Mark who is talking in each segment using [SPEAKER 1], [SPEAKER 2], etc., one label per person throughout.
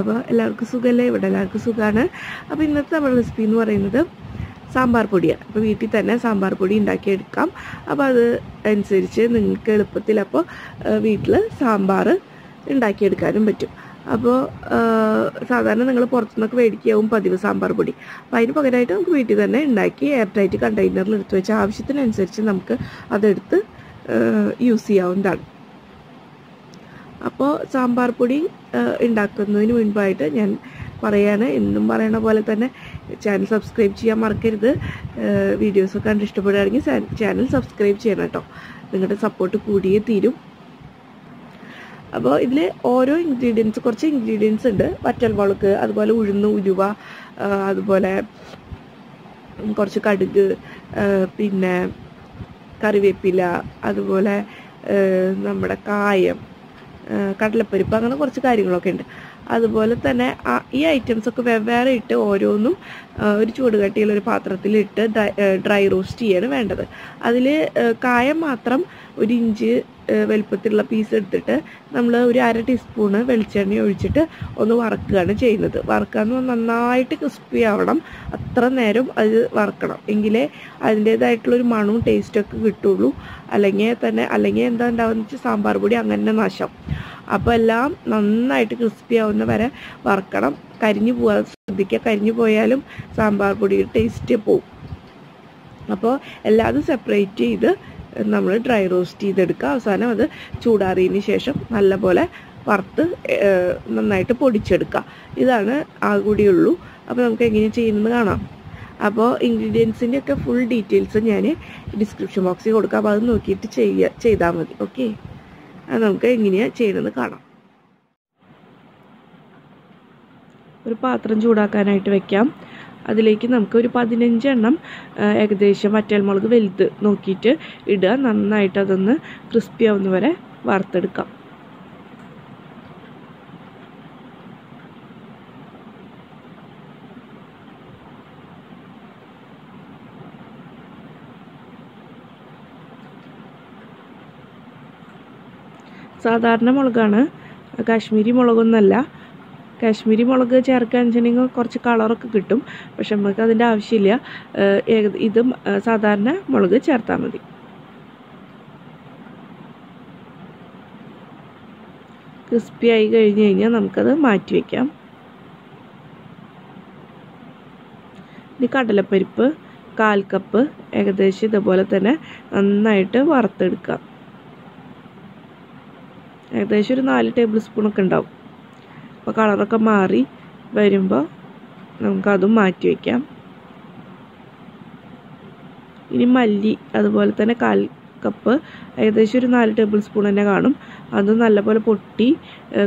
[SPEAKER 1] അപ്പോൾ എല്ലാവർക്കും സുഖമല്ലേ? ഇവിടെ എല്ലാവർക്കും സുഖമാണ്. അപ്പോൾ ഇന്നത്തെ നമ്മുടെ റെസിപ്പി എന്ന് പറയുന്നത് സാമ്പാർ പൊടിയാണ്. അപ്പോൾ വീട്ടിൽ തന്നെ സാമ്പാർ പൊടി ഉണ്ടാക്കിയെടുക്കാം. അപ്പോൾ അത് അനുസരിച്ച് നിങ്ങൾക്ക് എളുപ്പത്തിൽ അപ്പോൾ വീട്ടിൽ സാമ്പാർ ഉണ്ടാക്കിയെടുക്കാനും പറ്റും. അപ്പോൾ സാധാരണ നിങ്ങൾ പുറത്തുനിന്നൊക്കെ മേടിക്കാവും പതിവ് സാമ്പാർ പൊടി. അപ്പോൾ അതിന് പകരമായിട്ട് നമുക്ക് വീട്ടിൽ തന്നെ ഉണ്ടാക്കി എയർ ടൈറ്റ് കണ്ടെയ്നറിൽ എടുത്ത് വെച്ച് ആവശ്യത്തിനനുസരിച്ച് നമുക്ക് അതെടുത്ത് യൂസ് ചെയ്യാവുന്നതാണ്. അപ്പോൾ സാമ്പാർ പൊടി ഉണ്ടാക്കുന്നതിന് മുൻപായിട്ട് ഞാൻ പറയാണ്. എന്നും പറയണ പോലെ തന്നെ ചാനൽ സബ്സ്ക്രൈബ് ചെയ്യാൻ മറക്കരുത്. വീഡിയോസ് കണ്ട് ഇഷ്ടപ്പെടുകയാണെങ്കിൽ ചാനൽ സബ്സ്ക്രൈബ് ചെയ്യണം കേട്ടോ. നിങ്ങളുടെ സപ്പോർട്ട് കൂടിയേ തീരും. അപ്പോൾ ഇതിൽ ഓരോ ഇൻഗ്രീഡിയൻസ് കുറച്ച് ഇൻഗ്രീഡിയൻസ് ഉണ്ട്. വറ്റൽ വറ്റൽമുളക് അതുപോലെ ഉഴുന്ന് ഉലുവ അതുപോലെ കുറച്ച് കടുക് പിന്നെ കറിവേപ്പില അതുപോലെ നമ്മുടെ കായം കടലപ്പരിപ്പ് അങ്ങനെ കുറച്ച് കാര്യങ്ങളൊക്കെ ഉണ്ട്. അതുപോലെ തന്നെ ഈ ഐറ്റംസ് ഒക്കെ വെവ്വേറെ ഇട്ട് ഓരോന്നും ഒരു ചൂടുകട്ടിയിൽ ഒരു പാത്രത്തിലിട്ട് ഡ്രൈ റോസ്റ്റ് ചെയ്യാണ് വേണ്ടത്. അതിൽ കായം മാത്രം ഒരു ഇഞ്ച് വലുപ്പത്തിലുള്ള പീസ് എടുത്തിട്ട് നമ്മൾ ഒരു അര ടീസ്പൂണ് വെളിച്ചെണ്ണ ഒഴിച്ചിട്ട് ഒന്ന് വറക്കുകയാണ് ചെയ്യുന്നത്. വറക്കുക എന്ന് നന്നായിട്ട് ക്രിസ്പി ആവണം. അത്ര നേരം അത് വറക്കണം. എങ്കിലേ അതിന്റേതായിട്ടുള്ളൊരു മണവും ടേസ്റ്റൊക്കെ കിട്ടുള്ളൂ. അല്ലെങ്കിൽ തന്നെ അല്ലെങ്കിൽ എന്താ ഉണ്ടാവുക സാമ്പാർ പൊടി അങ്ങനെ നാശം. അപ്പോൾ എല്ലാം നന്നായിട്ട് ക്രിസ്പി ആവുന്ന വരെ വറക്കണം. കരിഞ്ഞു പോകാൻ ശ്രദ്ധിക്കുക കരിഞ്ഞു പോയാലും സാമ്പാർ പൊടിയുടെ ടേസ്റ്റ് പോവും. അപ്പോൾ എല്ലാം സെപ്പറേറ്റ് ചെയ്ത് നമ്മൾ ഡ്രൈ റോസ്റ്റ് ചെയ്തെടുക്കുക അവസാനം അത് ചൂടാറിയതിന് ശേഷം നല്ലപോലെ വറുത്ത് നന്നായിട്ട് പൊടിച്ചെടുക്കുക ഇതാണ് ആ കൂടിയുള്ളൂ അപ്പോൾ നമുക്ക് എങ്ങനെ ചെയ്യുന്നത് കാണാം. അപ്പോൾ ഇൻഗ്രീഡിയൻസിന്റെ ഒക്കെ ഫുൾ ഡീറ്റെയിൽസ് ഞാൻ ഡിസ്ക്രിപ്ഷൻ ബോക്സിൽ കൊടുക്കാം. അപ്പോൾ അത് നോക്കിയിട്ട് ചെയ്യുക ചെയ്താൽ മതി. ഓക്കെ അത് നമുക്ക് എങ്ങനെയാണ് ചെയ്യണമെന്ന് കാണാം. ഒരു പാത്രം ചൂടാക്കാനായിട്ട് വെക്കാം. അതിലേക്ക് നമുക്ക് ഒരു പതിനഞ്ചെണ്ണം ഏകദേശം വറ്റൽമുളക് വലുത് നോക്കിയിട്ട് ഇടുക. നന്നായിട്ട് അതൊന്ന് ക്രിസ്പി ആവുന്ന വരെ വറുത്തെടുക്കാം. സാധാരണ മുളകാണ്. കാശ്മീരി മുളകൊന്നല്ല. കാശ്മീരി മുളക് ചേർക്കുകയെന്ന് വെച്ചിട്ടുണ്ടെങ്കിൽ കുറച്ച് കളറൊക്കെ കിട്ടും. പക്ഷെ നമുക്ക് അതിന്റെ ആവശ്യമില്ല. ഇതും സാധാരണ മുളക് ചേർത്താൽ മതി. ക്രിസ്പി ആയി കഴിഞ്ഞ് കഴിഞ്ഞാൽ നമുക്കത് മാറ്റി വയ്ക്കാം ഇനി കടലപ്പരിപ്പ് കാൽ കപ്പ് ഏകദേശം ഇതുപോലെ തന്നെ നന്നായിട്ട് വറുത്തെടുക്കാം. ഏകദേശം ഒരു നാല് ടേബിൾ സ്പൂണൊക്കെ ഉണ്ടാവും. അപ്പോൾ കളറൊക്കെ മാറി വരുമ്പോൾ നമുക്കതും മാറ്റി വയ്ക്കാം ഇനി മല്ലി അതുപോലെ തന്നെ കാൽ കപ്പ് ഏകദേശം ഒരു നാല് ടേബിൾ സ്പൂൺ തന്നെ കാണും. അത് നല്ലപോലെ പൊട്ടി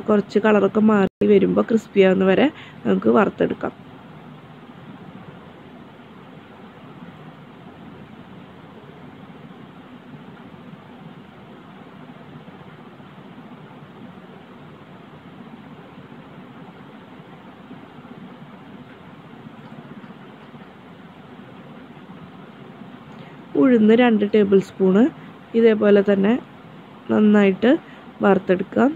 [SPEAKER 1] കുറച്ച് കളറൊക്കെ മാറി വരുമ്പോൾ ക്രിസ്പി ആവുന്ന വരെ നമുക്ക് വറുത്തെടുക്കാം. ഉഴുന്ന് രണ്ട് ടേബിൾ സ്പൂണ് ഇതേപോലെ തന്നെ നന്നായിട്ട് വറുത്തെടുക്കാം.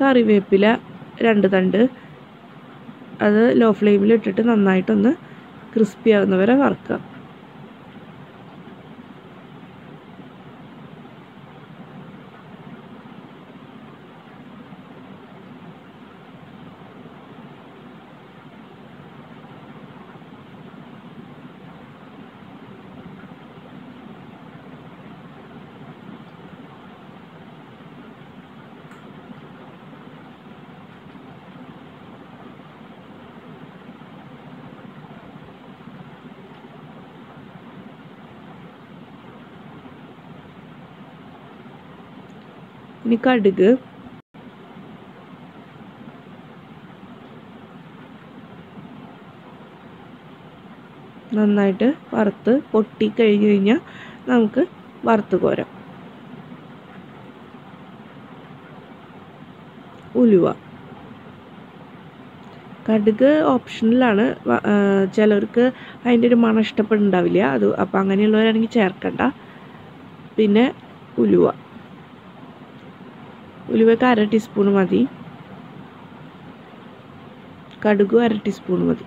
[SPEAKER 1] കറിവേപ്പില രണ്ട് തണ്ട്. അത് ലോ ഫ്ലെയിമിൽ ഇട്ടിട്ട് നന്നായിട്ടൊന്ന് ക്രിസ്പി ആകുന്നവരെ വറുക്കുക. കടുക്. നന്നായിട്ട് വറുത്ത് പൊട്ടി കഴിഞ്ഞു കഴിഞ്ഞാൽ നമുക്ക് വറുത്ത് കോരാം. ഉലുവ. കടുക് ഓപ്ഷനിലാണ്. ചിലർക്ക് അതിന്റെ ഒരു മണം ഇഷ്ടപ്പെടുന്നുണ്ടാവില്ല. അത് അപ്പോൾ അങ്ങനെയുള്ളവരാണെങ്കിൽ ചേർക്കണ്ട. പിന്നെ ഉലുവ. ഉലുവയ്ക്ക് അര ടീസ്പൂൺ മതി. കടുക് അര ടീസ്പൂൺ മതി.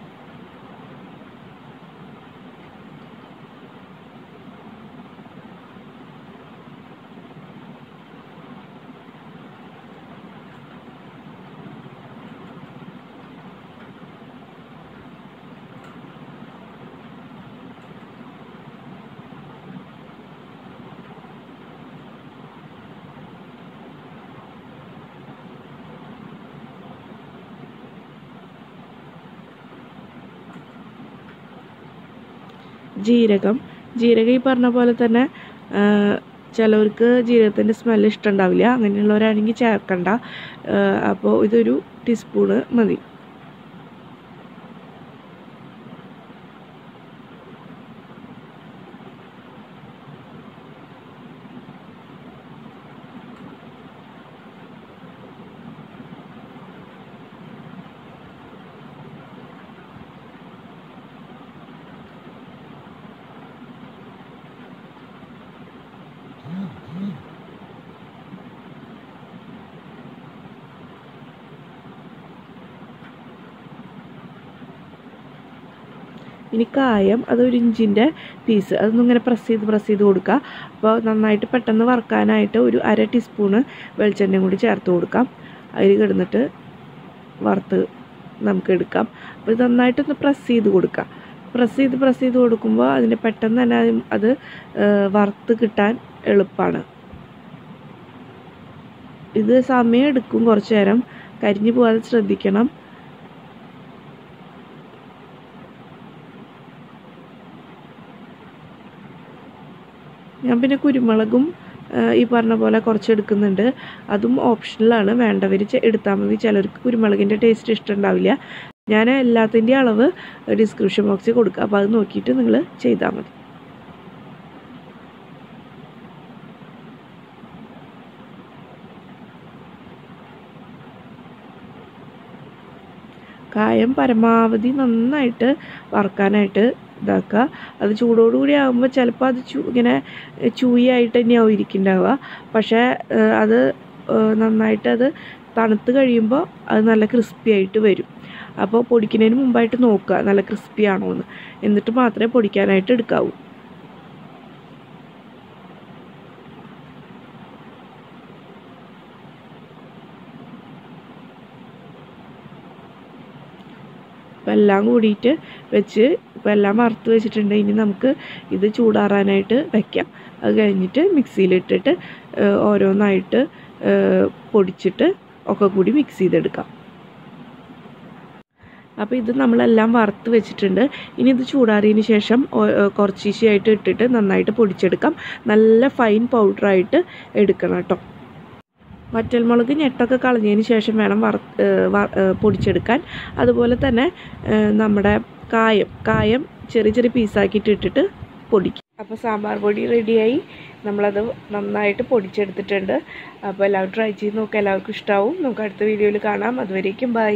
[SPEAKER 1] ജീരകം. ജീരകം ഈ പറഞ്ഞ പോലെ തന്നെ ചിലവർക്ക് ജീരകത്തിന്റെ സ്മെല്ല് ഇഷ്ടമുണ്ടാവില്ല അങ്ങനെയുള്ളവരാണെങ്കിൽ ചേർക്കണ്ട. അപ്പോൾ ഇതൊരു ടീസ്പൂണ് മതി. ഇനി കായം അതൊരു ഇഞ്ചിന്റെ പീസ് അതൊന്നും ഇങ്ങനെ പ്രസ് ചെയ്ത് പ്രസ് ചെയ്ത് കൊടുക്കുക. അപ്പോൾ നന്നായിട്ട് പെട്ടെന്ന് വറുക്കാനായിട്ട് ഒരു അര ടീസ്പൂണ് വെളിച്ചെണ്ണയും കൂടി ചേർത്ത് കൊടുക്കാം. അതിൽ കിടന്നിട്ട് വറുത്ത് നമുക്ക് എടുക്കാം. അപ്പോൾ ഇത് നന്നായിട്ടൊന്ന് പ്രസ് ചെയ്ത് കൊടുക്കാം പ്രസ് ചെയ്ത് പ്രസ് ചെയ്ത് കൊടുക്കുമ്പോൾ അതിന് പെട്ടെന്ന് തന്നെ അത് വറുത്ത് കിട്ടാൻ എളുപ്പമാണ്. ഇത് സമയം എടുക്കും കുറച്ച് നേരം. കരിഞ്ഞു പോകാതെ ശ്രദ്ധിക്കണം. ഞാൻ പിന്നെ കുരുമുളകും ഈ പറഞ്ഞ പോലെ കുറച്ച് എടുക്കുന്നുണ്ട്. അതും ഓപ്ഷണലാണ് വേണ്ടവർ എടുത്താൽ മതി. ചിലർക്ക് കുരുമുളകിന്റെ ടേസ്റ്റ് ഇഷ്ടമുണ്ടാവില്ല ഞാൻ എല്ലാത്തിന്റെ അളവ് ഡിസ്ക്രിപ്ഷൻ ബോക്സിൽ കൊടുക്കുക അപ്പോൾ അത് നോക്കിയിട്ട് നിങ്ങൾ ചെയ്താൽ മതി. കായം പരമാവധി നന്നായിട്ട് വറുക്കാനായിട്ട് ഇതാക്കുക. അത് ചൂടോടുകൂടി ആകുമ്പോൾ ചിലപ്പോൾ അത് ചൂ ഇങ്ങനെ ചൂയായിട്ട് തന്നെയാവും ഇരിക്കുന്നുണ്ടാവുക. പക്ഷേ അത് നന്നായിട്ട് അത് തണുത്ത് കഴിയുമ്പോൾ അത് നല്ല ക്രിസ്പി ആയിട്ട് വരും. അപ്പോൾ പൊടിക്കുന്നതിന് മുമ്പായിട്ട് നോക്കുക. നല്ല ക്രിസ്പി ആണോ എന്ന് എന്നിട്ട് മാത്രമേ പൊടിക്കാനായിട്ട് എടുക്കാവൂ. അപ്പം എല്ലാം കൂടിയിട്ട് വെച്ച് ഇപ്പം എല്ലാം വറുത്ത് വെച്ചിട്ടുണ്ട്. ഇനി നമുക്ക് ഇത് ചൂടാറാനായിട്ട് വെക്കാം. അത് കഴിഞ്ഞിട്ട് മിക്സിയിലിട്ടിട്ട് ഓരോന്നായിട്ട് പൊടിച്ചിട്ട് ഒക്കെ കൂടി മിക്സ് ചെയ്തെടുക്കാം. അപ്പോൾ ഇത് നമ്മളെല്ലാം വറുത്ത് വെച്ചിട്ടുണ്ട്. ഇനി ഇത് ചൂടാറിയതിന് ശേഷം കുറച്ച് ഈശിയായിട്ട് ഇട്ടിട്ട് നന്നായിട്ട് പൊടിച്ചെടുക്കാം. നല്ല ഫൈൻ പൗഡറായിട്ട് എടുക്കണം കേട്ടോ. വറ്റൽമുളക് ഞെട്ടൊക്കെ കളഞ്ഞതിന് ശേഷം വേണം വറ പൊടിച്ചെടുക്കാൻ. അതുപോലെ തന്നെ നമ്മുടെ കായം കായം ചെറിയ ചെറിയ പീസാക്കിയിട്ട് ഇട്ടിട്ട് പൊടിക്കും. അപ്പോൾ സാമ്പാർ പൊടി റെഡിയായി. നമ്മളത് നന്നായിട്ട് പൊടിച്ചെടുത്തിട്ടുണ്ട്. അപ്പോൾ എല്ലാവരും ട്രൈ ചെയ്ത് നോക്കുക എല്ലാവർക്കും ഇഷ്ടമാവും നമുക്ക് അടുത്ത വീഡിയോയിൽ കാണാം. അതുവരേക്കും ബൈ.